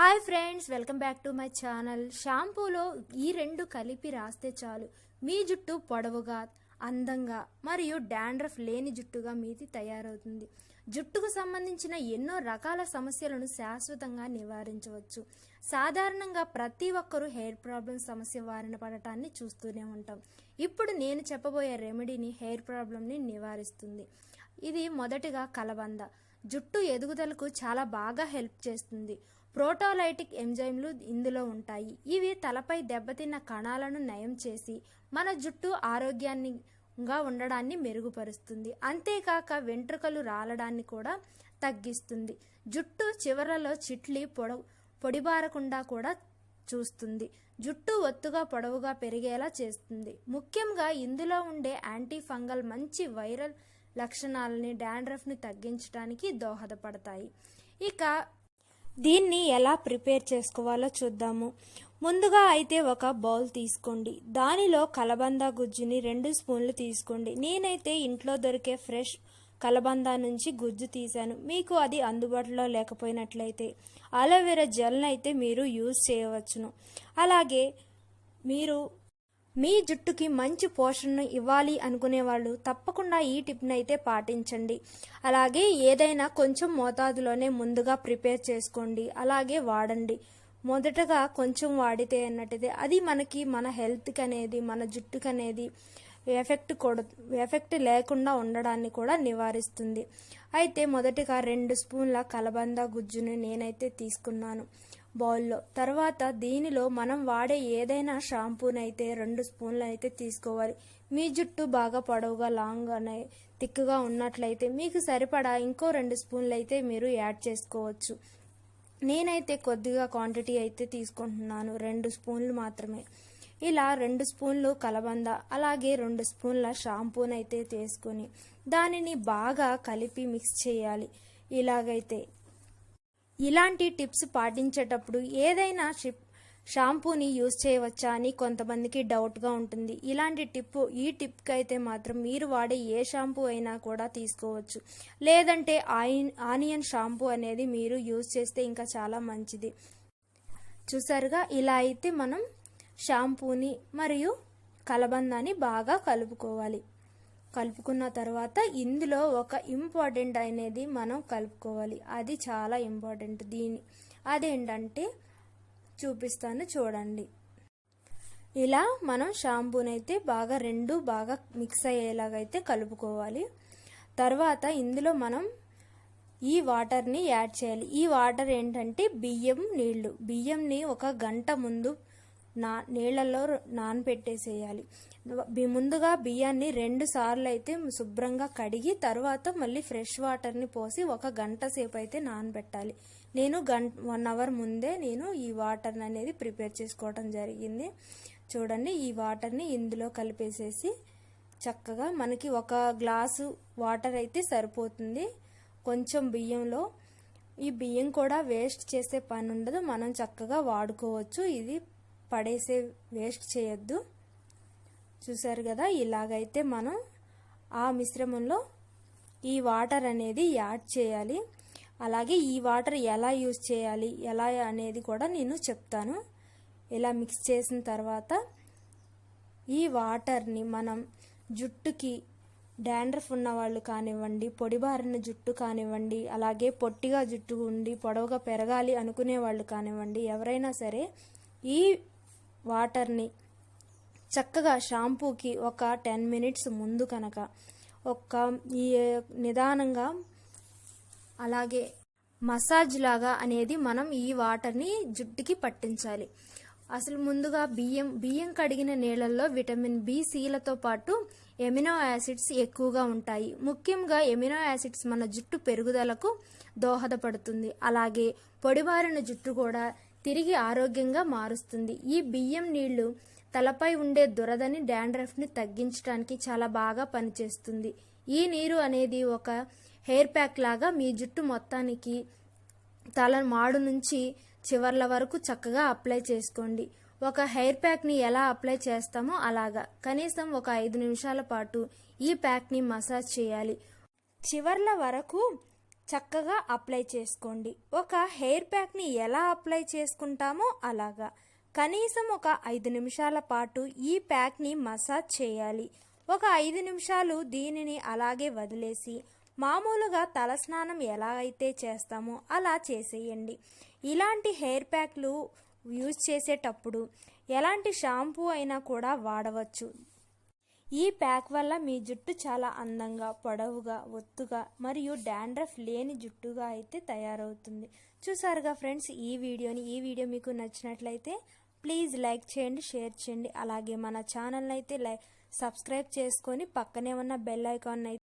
Hi friends welcome back to my channel షాంపూలో ఈ రెండు కలిపి రాస్తే చాలు. మీ జుట్టు పొడవుగా అందంగా మరియు డాండ్రఫ్ లేని జుట్టుగా మీది తయారవుతుంది. జుట్టుకు సంబంధించిన ఎన్నో రకాల సమస్యలను శాశ్వతంగా నివారించవచ్చు. సాధారణంగా ప్రతి ఒక్కరూ హెయిర్ ప్రాబ్లం సమస్య వారిన పడటాన్ని చూస్తూనే ఉంటాం. ఇప్పుడు నేను చెప్పబోయే రెమెడీని హెయిర్ ప్రాబ్లంని నివారిస్తుంది. ఇది మొదటిగా కలబంద. జుట్టు ఎదుగుదలకు చాలా బాగా హెల్ప్ చేస్తుంది. ప్రోటోలైటిక్ ఎంజైమ్లు ఇందులో ఉంటాయి. ఇవి తలపై దెబ్బతిన్న కణాలను నయం చేసి మన జుట్టు ఆరోగ్యాన్నిగా ఉండడాన్ని మెరుగుపరుస్తుంది. అంతేకాక వెంట్రుకలు రాలడాన్ని కూడా తగ్గిస్తుంది. జుట్టు చివరలో చిట్లి పొడ పొడిబారకుండా కూడా చూస్తుంది. జుట్టు ఒత్తుగా పొడవుగా పెరిగేలా చేస్తుంది. ముఖ్యంగా ఇందులో ఉండే యాంటీ ఫంగల్ మంచి వైరల్ లక్షణాలని డాండ్రఫ్ని తగ్గించడానికి దోహదపడతాయి. ఇక దీన్ని ఎలా ప్రిపేర్ చేసుకోవాలో చూద్దాము. ముందుగా అయితే ఒక బౌల్ తీసుకోండి. దానిలో కలబంద గుజ్జుని రెండు స్పూన్లు తీసుకోండి. నేనైతే ఇంట్లో దొరికే ఫ్రెష్ కలబంద నుంచి గుజ్జు తీశాను. మీకు అది అందుబాటులో లేకపోయినట్లయితే అలోవెరా జెల్ని అయితే మీరు యూజ్ చేయవచ్చును. అలాగే మీరు మీ జుట్టుకి మంచి పోషణను ఇవ్వాలి అనుకునే వాళ్ళు తప్పకుండా ఈ టిప్ని అయితే పాటించండి. అలాగే ఏదైనా కొంచెం మోతాదులోనే ముందుగా ప్రిపేర్ చేసుకోండి. అలాగే వాడండి. మొదటగా కొంచెం వాడితే అన్నట్టయితే అది మనకి మన హెల్త్కి అనేది మన జుట్టుకి అనేది ఎఫెక్ట్ కొడ ఎఫెక్ట్ లేకుండా ఉండడాన్ని కూడా నివారిస్తుంది. అయితే మొదటిగా రెండు స్పూన్ల కలబంద గుజ్జుని నేనైతే తీసుకున్నాను. బౌల్లో. తర్వాత దీనిలో మనం వాడే ఏదైనా షాంపూనైతే రెండు స్పూన్లు అయితే తీసుకోవాలి. మీ జుట్టు బాగా పొడవుగా లాంగ్ అనే తిక్కుగా ఉన్నట్లయితే మీకు సరిపడా ఇంకో రెండు స్పూన్లు అయితే మీరు యాడ్ చేసుకోవచ్చు. నేనైతే కొద్దిగా క్వాంటిటీ అయితే తీసుకుంటున్నాను రెండు స్పూన్లు మాత్రమే. ఇలా రెండు స్పూన్లు కలబంద అలాగే రెండు స్పూన్ల షాంపూనైతే తీసుకొని దానిని బాగా కలిపి మిక్స్ చేయాలి. ఇలాగైతే ఇలాంటి టిప్స్ పాటించేటప్పుడు ఏదైనా షిప్ షాంపూని యూజ్ చేయవచ్చా అని కొంతమందికి డౌట్గా ఉంటుంది. ఇలాంటి టిప్ ఈ టిప్కి అయితే మాత్రం మీరు వాడే ఏ షాంపూ అయినా కూడా తీసుకోవచ్చు. లేదంటే ఆయిన్ ఆనియన్ షాంపూ అనేది మీరు యూజ్ చేస్తే ఇంకా చాలా మంచిది. చూసారుగా? ఇలా అయితే మనం షాంపూని మరియు కలబందాన్ని బాగా కలుపుకోవాలి. కలుపుకున్న తర్వాత ఇందులో ఒక ఇంపార్టెంట్ అనేది మనం కలుపుకోవాలి. అది చాలా ఇంపార్టెంట్. దీని అదేంటంటే చూపిస్తాను చూడండి. ఇలా మనం షాంపూని అయితే బాగా రెండు బాగా మిక్స్ అయ్యేలాగైతే కలుపుకోవాలి. తర్వాత ఇందులో మనం ఈ వాటర్ని యాడ్ చేయాలి. ఈ వాటర్ ఏంటంటే బియ్యం నీళ్ళు. బియ్యంని ఒక గంట ముందు నా నీళ్ళల్లో నానబెట్టేసేయాలి. ముందుగా బియ్యాన్ని రెండు సార్లు అయితే శుభ్రంగా కడిగి తర్వాత మళ్ళీ ఫ్రెష్ వాటర్ని పోసి ఒక గంట సేపు అయితే నానబెట్టాలి. నేను గంట వన్ అవర్ ముందే నేను ఈ వాటర్ని అనేది ప్రిపేర్ చేసుకోవడం జరిగింది. చూడండి ఈ వాటర్ని ఇందులో కలిపేసేసి చక్కగా మనకి ఒక గ్లాసు వాటర్ అయితే సరిపోతుంది. కొంచెం బియ్యంలో. ఈ బియ్యం కూడా వేస్ట్ చేసే పని ఉండదు మనం చక్కగా వాడుకోవచ్చు. ఇది పడేసే వేస్ట్ చేయొద్దు. చూసారు కదా ఇలాగైతే మనం ఆ మిశ్రమంలో ఈ వాటర్ అనేది యాడ్ చేయాలి. అలాగే ఈ వాటర్ ఎలా యూజ్ చేయాలి ఎలా అనేది కూడా నేను చెప్తాను. ఇలా మిక్స్ చేసిన తర్వాత ఈ వాటర్ని మనం జుట్టుకి డాండ్రఫ్ ఉన్న వాళ్ళు కానివ్వండి పొడిబారిన జుట్టు కానివ్వండి అలాగే పొట్టిగా జుట్టు ఉండి పొడవుగా పెరగాలి అనుకునే వాళ్ళు కానివ్వండి ఎవరైనా సరే ఈ వాటర్ని చక్కగా షాంపూకి ఒక టెన్ మినిట్స్ ముందు కనుక ఒక ఈ నిదానంగా అలాగే మసాజ్ లాగా అనేది మనం ఈ వాటర్ని జుట్టుకి పట్టించాలి. అసలు ముందుగా బియ్యం బియ్యం కడిగిన నీళ్ళల్లో విటమిన్ బి సిలతో పాటు ఎమినో యాసిడ్స్ ఎక్కువగా ఉంటాయి. ముఖ్యంగా ఎమినో యాసిడ్స్ మన జుట్టు పెరుగుదలకు దోహదపడుతుంది. అలాగే పొడిబారిన జుట్టు కూడా తిరిగి ఆరోగ్యంగా మారుస్తుంది. ఈ బియ్యం నీళ్ళు తలపై ఉండే దురదని డాండ్రఫ్ని తగ్గించడానికి చాలా బాగా పనిచేస్తుంది. ఈ నీరు అనేది ఒక హెయిర్ ప్యాక్ లాగా మీ జుట్టు మొత్తానికి తల మాడు నుంచి చివర్ల వరకు చక్కగా అప్లై చేసుకోండి. ఒక హెయిర్ ప్యాక్ని ఎలా అప్లై చేస్తామో అలాగా. కనీసం ఒక ఐదు నిమిషాల పాటు ఈ ప్యాక్ని మసాజ్ చేయాలి. చివర్ల వరకు చక్కగా అప్లై చేసుకోండి. ఒక హెయిర్ ప్యాక్ని ఎలా అప్లై చేసుకుంటామో అలాగా. కనీసం ఒక ఐదు నిమిషాల పాటు ఈ ప్యాక్ని మసాజ్ చేయాలి. ఒక ఐదు నిమిషాలు దీనిని అలాగే వదిలేసి మామూలుగా తలస్నానం ఎలా అయితే చేస్తామో అలా చేసేయండి. ఇలాంటి హెయిర్ ప్యాక్లు యూజ్ చేసేటప్పుడు ఎలాంటి షాంపూ అయినా కూడా వాడవచ్చు. ఈ ప్యాక్ వల్ల మీ జుట్టు చాలా అందంగా పొడవుగా ఒత్తుగా మరియు డాండ్రఫ్ లేని జుట్టుగా అయితే తయారవుతుంది. చూసారుగా ఫ్రెండ్స్ ఈ వీడియోని. ఈ వీడియో మీకు నచ్చినట్లయితే ప్లీజ్ లైక్ చేయండి షేర్ చేయండి. అలాగే మన ఛానల్ అయితే లైక్ సబ్స్క్రైబ్ చేసుకొని పక్కనే ఉన్న బెల్ ఐకాన్ అయితే